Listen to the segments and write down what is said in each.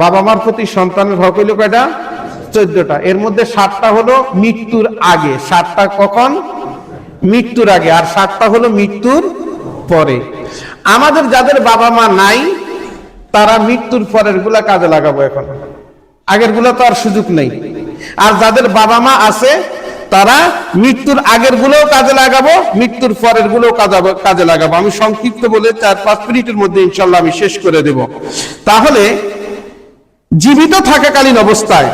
বাবা মার প্রতি সন্তানের হক হইল কয়টা? চোদ্দটা। এর মধ্যে সাতটা হলো মৃত্যুর আগে। সাতটা কখন? মৃত্যুর আগে। আর সাতটা হলো মৃত্যুর পরে। আমাদের যাদের বাবা মা নাই, তারা মৃত্যুর পরেরগুলা কাজে লাগাবো এখন। আগেরগুলা তো আর সুযোগ নেই। আর যাদের বাবা মা আছে, তারা মৃত্যুর আগের গুলোও কাজে লাগাবো, মৃত্যুর পরের গুলোও কাজে- লাগাবো। আমি সংক্ষিপ্ত বলে চার পাঁচ মিনিটের মধ্যে ইনশাল্লাহ আমি শেষ করে দেব। তাহলে জীবিত থাকাকালীন অবস্থায়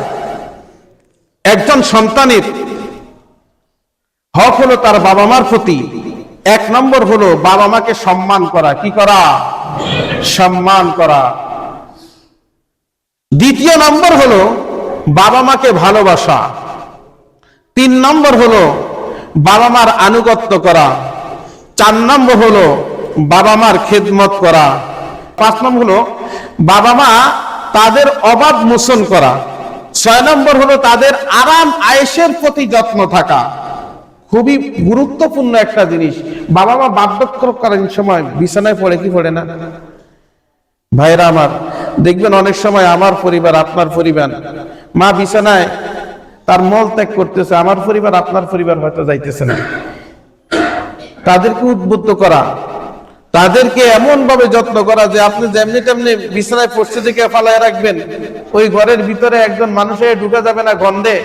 একজন সন্তানের হক হলো তার বাবা মার প্রতি, এক নম্বর হলো বাবা মাকে সম্মান করা। কি করা? সম্মান করা। দ্বিতীয় নম্বর হলো বাবা মাকে ভালোবাসা। তিন নম্বর হলো বাবা মার আনুগত্য করা। চার নম্বর হলো বাবা মার খেদমত করা। পাঁচ নম্বর হলো বাবা মা তাদের অবাধ মোচন করা। ছয় নম্বর হলো তাদের আরাম আয়েসের প্রতি যত্ন থাকা। খুবই গুরুত্বপূর্ণ একটা জিনিস। বাবা মা বার্ধক্যকালীন সময় বিছানায় পড়ে কি পড়ে না? ভাইরা আমার, দেখবেন অনেক সময় আমার পরিবার আপনার পরিবার। মা বিছানায় তার মল ত্যাগ করতেছে, আমার পরিবার আপনার পরিবার হয়তো যাইতেছে না। তাদেরকে উদ্বুদ্ধ করা। তাদেরকে এমন ভাবে যত্ন করা যে আপনি যেমনি তেমনি বিছানায় পড়ছে থেকে ফালায় রাখবেন। ওই ঘরের ভিতরে একজন মানুষের ঢুকে যাবে না গন্ধে।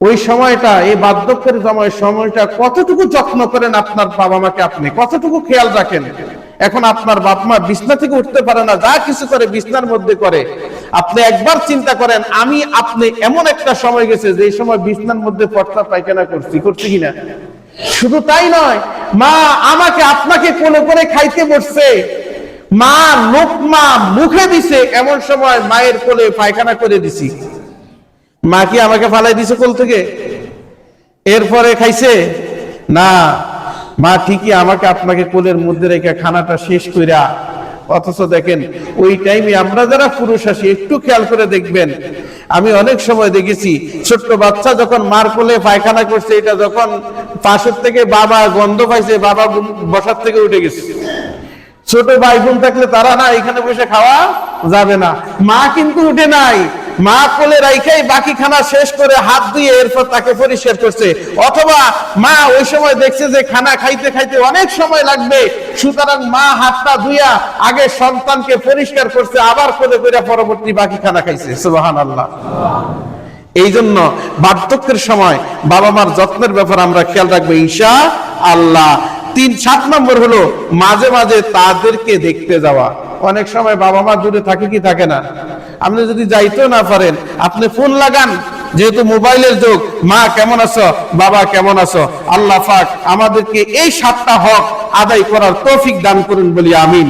ওই সময়টা, এই বার্ধক্যের সময়, সময়টা কতটুকু যত্ন করেন আপনার বাবা মাকে আপনি? কতটুকু খেয়াল রাখেন? এখন আপনার বাপ মা বিছনা থেকে উঠতে পারে না, যা কিছু করে বিছনার মধ্যে করে। আপনি একবার চিন্তা করেন, আমি, আপনি এমন একটা সময় গেছে যে সময় বিছনার মধ্যে পটকা পায়খানা করছি করছি কিনা? শুধু তাই নয়, মা আমাকে আপনাকে কোলে করে খাইতে বসছে। মা লোকমা মুখে দিছে, এমন সময় মায়ের কোলে পায়খানা করে দিছি। মা কি আমাকে ফালাই দিছে কোল থেকে? এরপরে খাইছে? না, মা ঠিকই আমাকে আপনাকে কোলের মধ্যে রেখে খানাটা শেষ কইরা অথচ দেখেন, ওই টাইমে আমরা যারা পুরুষ আসি একটু খেয়াল করে দেখবেন, আমি অনেক সময় দেখেছি, ছোট্ট বাচ্চা যখন মার কোলে পায়খানা করছে, এটা যখন পাশের থেকে বাবা গন্ধ পাইছে, বাবা বসার থেকে উঠে গেছে। ছোট ভাই বোন থাকলে তারা না এখানে বসে খাওয়া যাবে না। মা কিন্তু উঠে নাই। মা কোলে রাইখাই বাকি খানা শেষ করে হাত দিয়ে এরপর তাকে পরিষ্কার করছে। অথবা মা ওই সময় দেখছে যে খানা খাইতে খাইতে অনেক সময় লাগবে, সুতরাং মা হাতটা ধুইয়া আগে সন্তানকে পরিষ্কার করছে, আবার কোলে করে পরবর্তী বাকি খানা খাইছে। সুবাহান আল্লাহ এই জন্য বার্ধক্যের সময় বাবা মার যত্নের ব্যাপার আমরা খেয়াল রাখব, ঈশা আল্লাহ। তিন, সাত নম্বর হলো মাঝে মাঝে তাদেরকে দেখতে যাওয়া। অনেক সময় বাবা মা দূরে থাকে কি থাকে না? আপনি যদি যাইতেও না পারেন, আপনি ফোন লাগান। যেহেতু মোবাইলের যুগ, মা কেমন আছো? বাবা কেমন আছো? আল্লাহ পাক আমাদেরকে এই সাতটা হক আদায় করার তৌফিক দান করুন বলি আমিন।